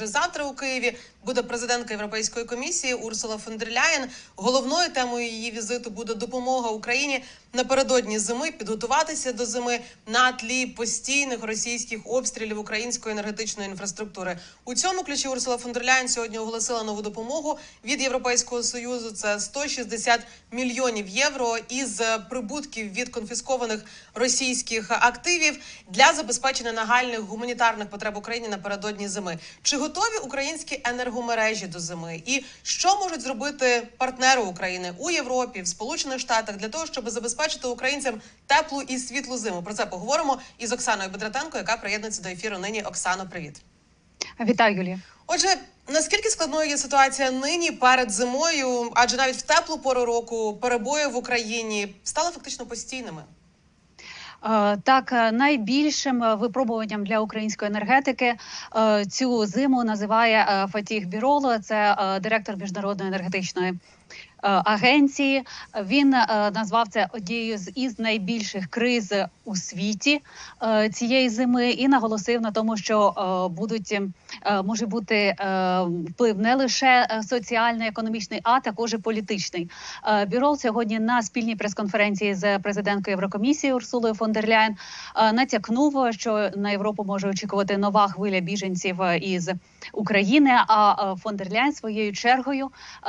вже завтра у Києві буде президентка Європейської комісії Урсула фон дер Ляєн. Головною темою її візиту буде допомога Україні напередодні зими підготуватися до зими на тлі постійних російських обстрілів української енергетичної інфраструктури. У цьому ключі Урсула фон сьогодні оголосила нову допомогу від Європейського союзу. Це 160 мільйонів євро із прибутків від конфіскованих російських активів для забезпечення нагальних гуманітарних потреб України напередодні зими. Чи готові українські енергомережі до зими? І що можуть зробити партнери України у Європі, в Сполучених Штатах для того, щоб забезпечити українцям теплу і світлу зиму? Про це поговоримо із Оксаною Бедратенко, яка приєднується до ефіру. Нині Оксано, привіт. Вітаю, Юлія. Отже, наскільки складною є ситуація нині перед зимою? Адже навіть в теплу пору року перебої в Україні стали фактично постійними. Е, Так, е, найбільшим е, випробуванням для української енергетики цю зиму називає Фатіх Біроло, це директор міжнародної енергетичної. Е, Агенції він е, назвав це однією з із найбільших криз у світі е, цієї зими і наголосив на тому, що будуть е, може бути вплив не лише соціальний, економічний, а також і політичний. Бірол сьогодні на спільній прес-конференції з президенткою Єврокомісії Урсулою фон дер Ляєн е, натякнув, що на Європу може очікувати нова хвиля біженців із України. А фон дер Ляєн своєю чергою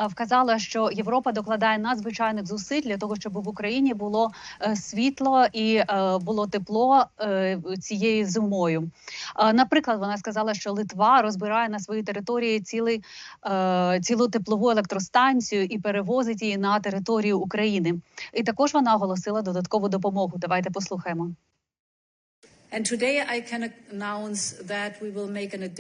вказала, що Європа докладає надзвичайних зусиль для того, щоб в Україні було е, світло і е, було тепло е, цією зимою. Наприклад, вона сказала, що Литва розбирає на своїй території цілий цілу теплову електростанцію і перевозить її на територію України. І також вона оголосила додаткову допомогу. Давайте послухаємо.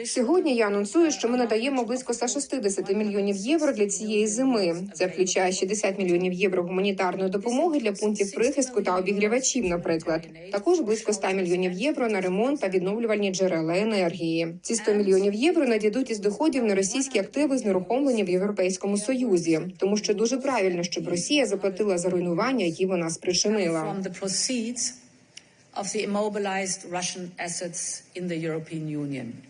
Сьогодні я анонсую, що ми надаємо близько 160 мільйонів євро для цієї зими. Це включає 60 мільйонів євро гуманітарної допомоги для пунктів прихистку та обігрівачів. Наприклад, також близько 100 мільйонів євро на ремонт та відновлювальні джерела енергії. Ці 100 мільйонів євро надійдуть із доходів на російські активи знерухомлені в Європейському Союзі, тому що дуже правильно, щоб Росія заплатила за руйнування, які вона спричинила. Of the immobilized Russian assets in the European Union.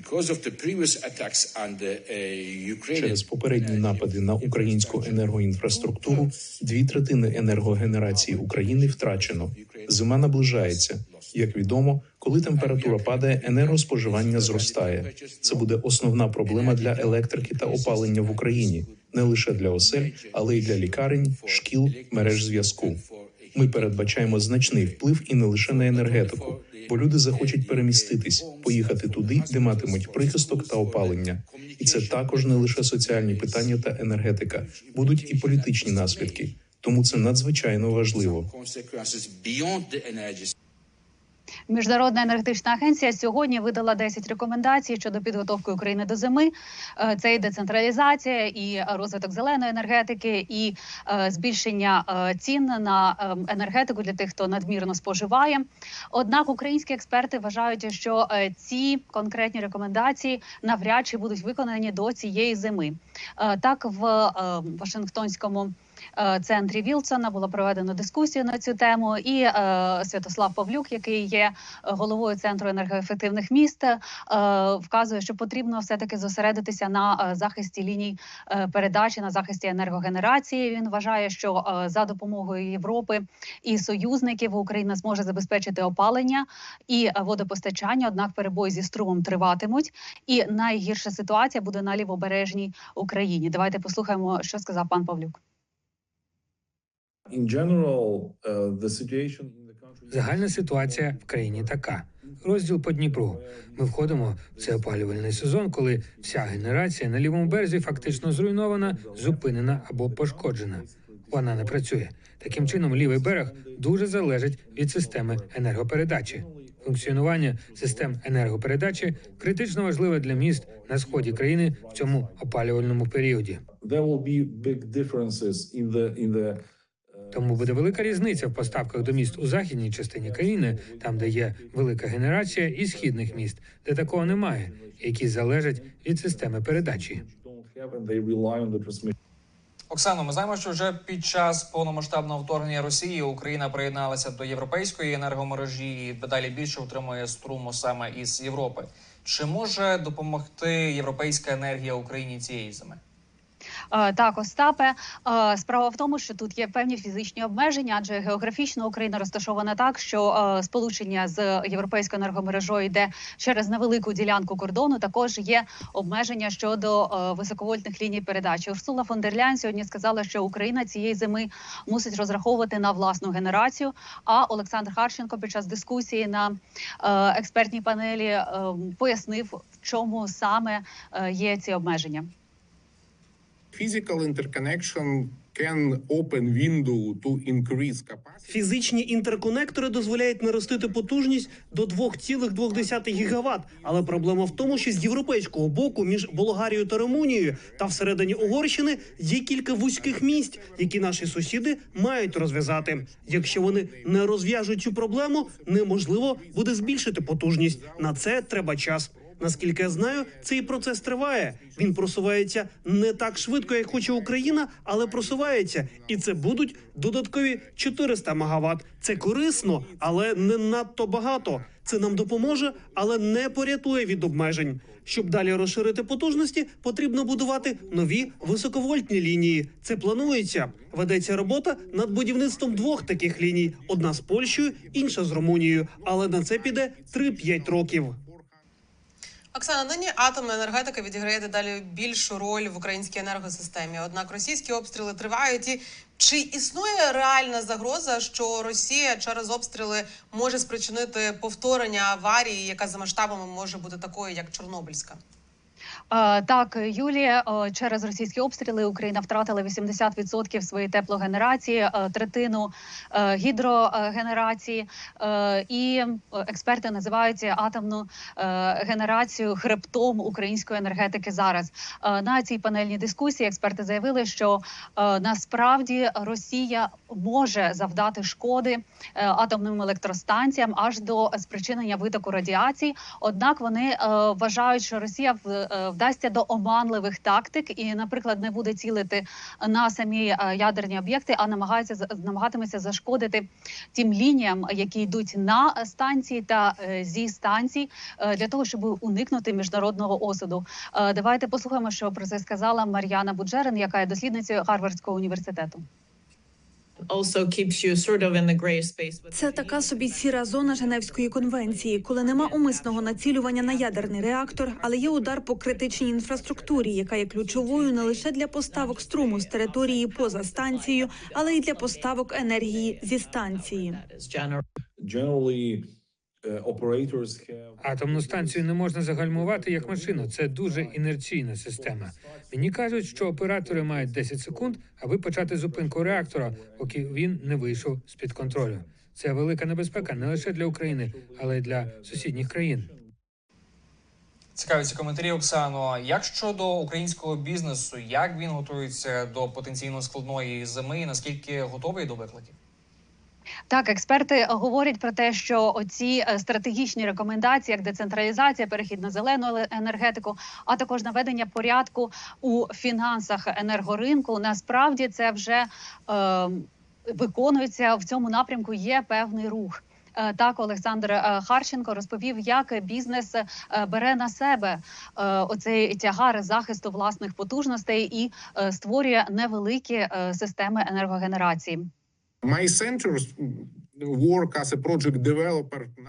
because of the previous attacks on the uh, Через попередні напади на українську енергоінфраструктуру дві третини енергогенерації України втрачено. Зима наближається. Як відомо, коли температура падає, енергоспоживання зростає. Це буде основна проблема для електрики та опалення в Україні, не лише для осель, але й для лікарень, шкіл, мереж зв'язку. Ми передбачаємо значний вплив і не лише на енергетику, бо люди захочуть переміститись, поїхати туди, де матимуть прихисток та опалення. І це також не лише соціальні питання та енергетика, будуть і політичні наслідки. Тому це надзвичайно важливо. Міжнародна енергетична агенція сьогодні видала 10 рекомендацій щодо підготовки України до зими. Е, Це і децентралізація, і розвиток зеленої енергетики, і е, збільшення е, цін на енергетику для тих, хто надмірно споживає. Однак українські експерти вважають, що ці конкретні рекомендації навряд чи будуть виконані до цієї зими. Так в Вашингтонському центрі Вілсона було проведено дискусію на цю тему. І е, Святослав Павлюк, який є е, головою центру енергоефективних міст, е, вказує, що потрібно все таки зосередитися на е, захисті ліній е, передачі, на захисті енергогенерації. Він вважає, що е, за допомогою Європи і союзників Україна зможе забезпечити опалення і е, водопостачання. Однак перебої зі струмом триватимуть, і найгірша ситуація буде на лівобережній Україні. Давайте послухаємо, що сказав пан Павлюк. In general, uh, the situation in the country Загальна ситуація в країні така. Розділ по Дніпру. Ми входимо в цей опалювальний сезон, коли вся генерація на лівому березі фактично зруйнована, зупинена або пошкоджена. Вона не працює. Таким чином, лівий берег дуже залежить від системи енергопередачі. Функціонування систем енергопередачі критично важливе для міст на сході країни в цьому опалювальному періоді. Тому буде велика різниця в поставках до міст у західній частині країни, там де є велика генерація, і східних міст, де такого немає, які залежать від системи передачі. Оксано, ми знаємо, що вже під час повномасштабного вторгнення Росії Україна приєдналася до європейської енергомережі і дедалі більше отримує струму саме із Європи. Чи може допомогти європейська енергія Україні цієї зими? Е, Так, Остапе, е, справа в тому, що тут є певні фізичні обмеження, адже географічно Україна розташована так, що е, сполучення з європейською енергомережою йде через невелику ділянку кордону. Також є обмеження щодо високовольтних ліній передачі. Урсула фон дер Ляйн сьогодні сказала, що Україна цієї зими мусить розраховувати на власну генерацію. А Олександр Харченко під час дискусії на експертній панелі е, пояснив, в чому саме є ці обмеження. Physical interconnection can open window to increase capacity. Фізичні інтерконектори дозволяють наростити потужність до 2,2 гігават. Але проблема в тому, що з європейського боку між Болгарією та Румунією та всередині Угорщини є кілька вузьких місць, які наші сусіди мають розв'язати. Якщо вони не розв'яжуть цю проблему, неможливо буде збільшити потужність. На це треба час. Наскільки я знаю, цей процес триває. Він просувається не так швидко, як хоче Україна, але просувається, і це будуть додаткові 400 МВт. Це корисно, але не надто багато. Це нам допоможе, але не порятує від обмежень. Щоб далі розширити потужності, потрібно будувати нові високовольтні лінії. Це планується. Ведеться робота над будівництвом двох таких ліній: одна з Польщею, інша з Румунією. Але на це піде 3-5 років. Оксана, нині атомна енергетика відіграє дедалі більшу роль в українській енергосистемі. Однак російські обстріли тривають. І чи існує реальна загроза, що Росія через обстріли може спричинити повторення аварії, яка за масштабами може бути такою, як Чорнобильська? Е, Так, Юлія, е, через російські обстріли Україна втратила 80% своєї теплогенерації, е, третину гідрогенерації, і експерти називають атомну генерацію хребтом української енергетики зараз. На цій панельній дискусії експерти заявили, що насправді Росія може завдати шкоди атомним електростанціям аж до спричинення витоку радіації. Однак вони вважають, що Росія в- вдасться до оманливих тактик і, наприклад, не буде цілити на самі е, ядерні об'єкти, а намагається намагатиметься зашкодити тим лініям, які йдуть на станції та е, зі станцій, е, для того, щоб уникнути міжнародного осуду. Давайте послухаємо, що про це сказала Мар'яна Буджерин, яка є дослідницею Гарвардського університету. Це така собі сіра зона Женевської конвенції, коли нема умисного націлювання на ядерний реактор, але є удар по критичній інфраструктурі, яка є ключовою не лише для поставок струму з території поза станцією, але й для поставок енергії зі станції. Have Атомну станцію не можна загальмувати як машину. Це дуже інерційна система. Мені кажуть, що оператори мають 10 секунд, аби почати зупинку реактора, поки він не вийшов з під контролю. Це велика небезпека не лише для України, але й для сусідніх країн. Цікаві ці коментарі, Оксано. Як щодо українського бізнесу, як він готується до потенційно складної зими? і Наскільки готовий до викликів? Так, експерти говорять про те, що оці е, стратегічні рекомендації, як децентралізація, перехід на зелену еле- енергетику, а також наведення порядку у фінансах енергоринку, насправді це вже е, виконується в цьому напрямку. Є певний рух. Е, Так, Олександр е, Харченко розповів, як бізнес бере на себе оцей тягар захисту власних потужностей і створює невеликі системи енергогенерації. My centers.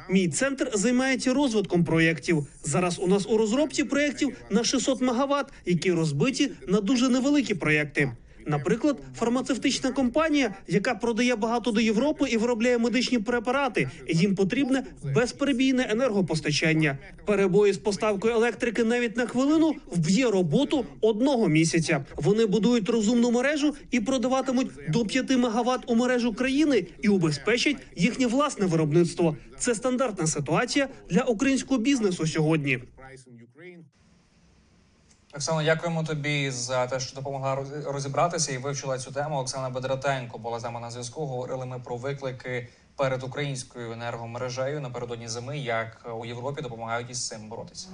Мій центр займається розвитком проєктів. Зараз у нас у розробці проєктів на 600 МВт, які розбиті на дуже невеликі проєкти. Наприклад, фармацевтична компанія, яка продає багато до Європи і виробляє медичні препарати. Їм потрібне безперебійне енергопостачання. Перебої з поставкою електрики навіть на хвилину вб'є роботу одного місяця. Вони будують розумну мережу і продаватимуть до 5 МВт у мережу країни і убезпечать їхнє власне виробництво. Це стандартна ситуація для українського бізнесу сьогодні. Оксано, дякуємо тобі за те, що допомогла роз- розібратися і вивчила цю тему. Оксана Бедратенко була з нами на зв'язку. Говорили ми про виклики перед українською енергомережею напередодні зими, як у Європі допомагають із цим боротися.